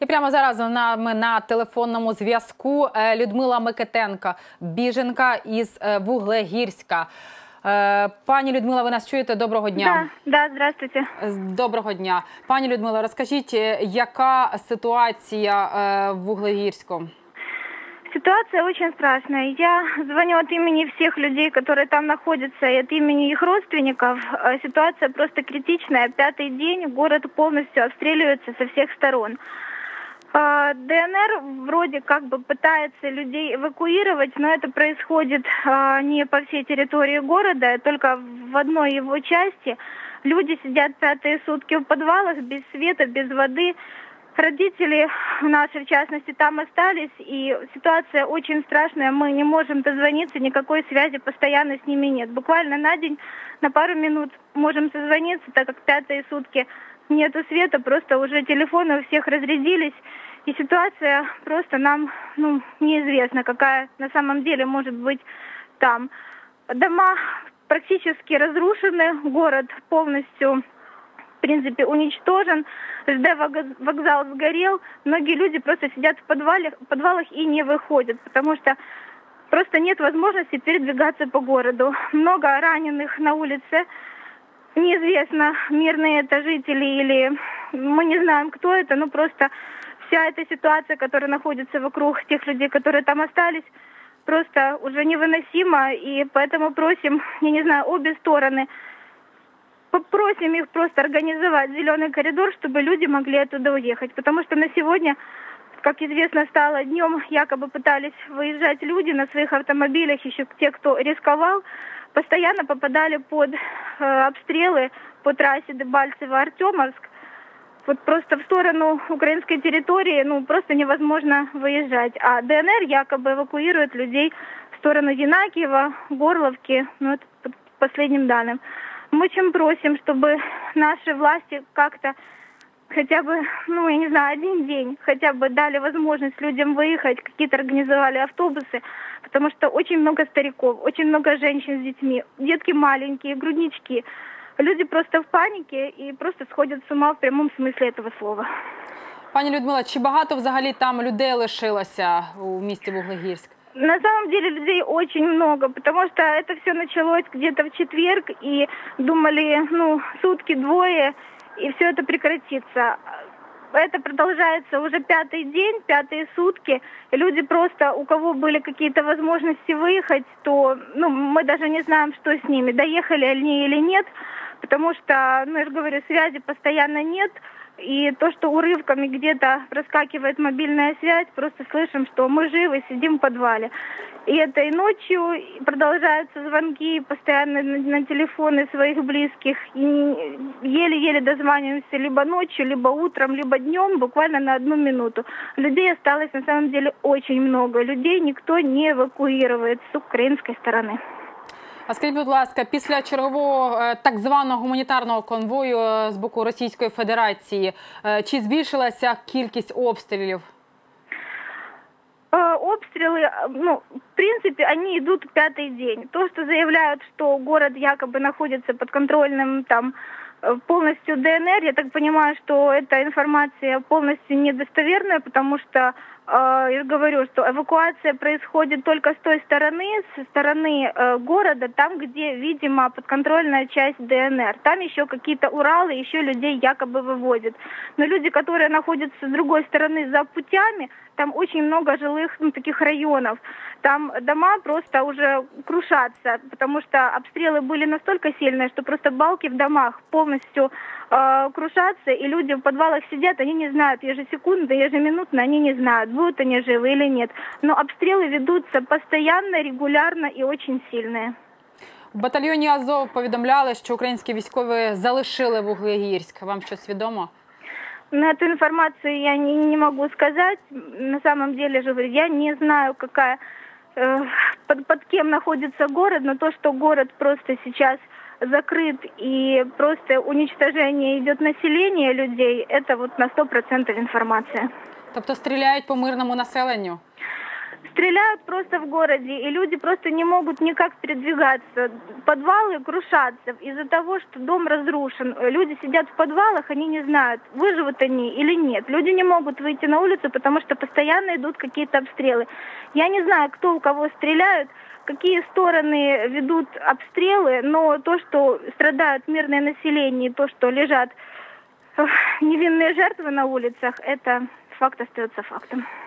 І прямо зараз з нами на телефонному зв'язку е, Людмила Микитенка, біженка із е, Вуглегірська. Е, Пані Людмила, ви нас чуєте? Доброго дня. Да, да, здравствуйте. З- Доброго дня. Пані Людмила, розкажіть, е, яка ситуація е, в Вуглегірську? Ситуация очень страшная. Я звоню от имени всех людей, которые там находятся, и от имени их родственников. Э, Ситуация просто критичная. Пятый день город полностью обстреливается со всех сторон. А, ДНР вроде как бы пытается людей эвакуировать, но это происходит а, не по всей территории города, а только в одной его части. Люди сидят пятые сутки в подвалах без света, без воды. Родители наши, в частности, там остались, и ситуация очень страшная. Мы не можем дозвониться, никакой связи постоянно с ними нет. Буквально на день, на пару минут можем созвониться, так как пятые сутки нету света, просто уже телефоны у всех разрядились. И ситуация просто нам ну, неизвестна, какая на самом деле может быть там. Дома практически разрушены, город полностью в принципе, уничтожен. ЖД вокз- вокзал сгорел. Многие люди просто сидят в подвалах, подвалах и не выходят, потому что просто нет возможности передвигаться по городу. Много раненых на улице. Неизвестно, мирные это жители или мы не знаем, кто это, но просто вся эта ситуация, которая находится вокруг тех людей, которые там остались, просто уже невыносима. И поэтому просим, я не знаю, обе стороны попросим их просто организовать зеленый коридор, чтобы люди могли оттуда уехать. Потому что на сегодня, как известно стало, днем якобы пытались выезжать люди на своих автомобилях, еще те, кто рисковал, постоянно попадали под э, обстрелы по трассе Дебальцево-Артемовск. Вот просто в сторону украинской территории, ну, просто невозможно выезжать. А ДНР якобы эвакуирует людей в сторону Янакиева, Горловки, ну, это по последним данным. Мы чем просим, чтобы наши власти как-то хотя бы, ну, я не знаю, один день хотя бы дали возможность людям выехать, какие-то организовали автобусы, потому что очень много стариков, очень много женщин с детьми, детки маленькие, груднички. Люди просто в панике и просто сходят с ума в прямом смысле этого слова. Пані Людмила, чи багато взагалі там людей лишилося у місті Вуглегірськ? На самом деле людей очень много, потому что это все началось где-то в четверг, и думали, ну, сутки, двое, и все это прекратится. Это продолжается уже пятый день, пятые сутки. Люди просто, у кого были какие-то возможности выехать, то ну, мы даже не знаем, что с ними, доехали они или нет, потому что, ну, я же говорю, связи постоянно нет. И то, что урывками где-то проскакивает мобильная связь, просто слышим, что мы живы, сидим в подвале. И это и ночью продолжаются звонки постоянно на, телефоны своих близких. Еле-еле дозваниваемся либо ночью, либо утром, либо днем, буквально на одну минуту. Людей осталось на самом деле очень много. Людей никто не эвакуирует с украинской стороны. А скажіть, будь ласка, після чергового е, так званого гуманітарного конвою е, з боку Російської Федерації, е, чи збільшилася кількість обстрілів? Э, Обстрелы, э, ну, в принципе, они идут пятый день. То, что заявляют, что город якобы находится под контрольным там э, полностью ДНР, я так понимаю, что эта информация полностью недостоверная, потому что э, я же говорю, что эвакуация происходит только с той стороны, со стороны э, города, там, где, видимо, подконтрольная часть ДНР. Там еще какие-то Уралы, еще людей якобы вывозят. Но люди, которые находятся с другой стороны за путями, там очень много жилых ну, таких районов. Там дома просто уже крушатся, потому что обстрелы были настолько сильные, что просто балки в домах полностью э, крушатся, и люди в подвалах сидят, они не знают ежесекундно, ежеминутно, они не знают, будут они живы или нет. Но обстрелы ведутся постоянно, регулярно и очень сильные. В батальйоні Азов повідомляли, що українські військові залишили Вуглегірськ. Вам щось відомо? На эту информацию я не, не могу сказать. На самом деле же я не знаю, какая э, под, под кем находится город, но то, что город просто сейчас закрыт и просто уничтожение идет населения людей, это вот на 100% информация. Тобто стріляють по мирному населенню? Стреляют просто в городе, и люди просто не могут никак передвигаться. Подвалы крушатся из-за того, что дом разрушен. Люди сидят в подвалах, они не знают, выживут они или нет. Люди не могут выйти на улицу, потому что постоянно идут какие-то обстрелы. Я не знаю, кто у кого стреляют, какие стороны ведут обстрелы, но то, что страдают мирное население, то, что лежат невинные жертвы на улицах, это факт остается фактом.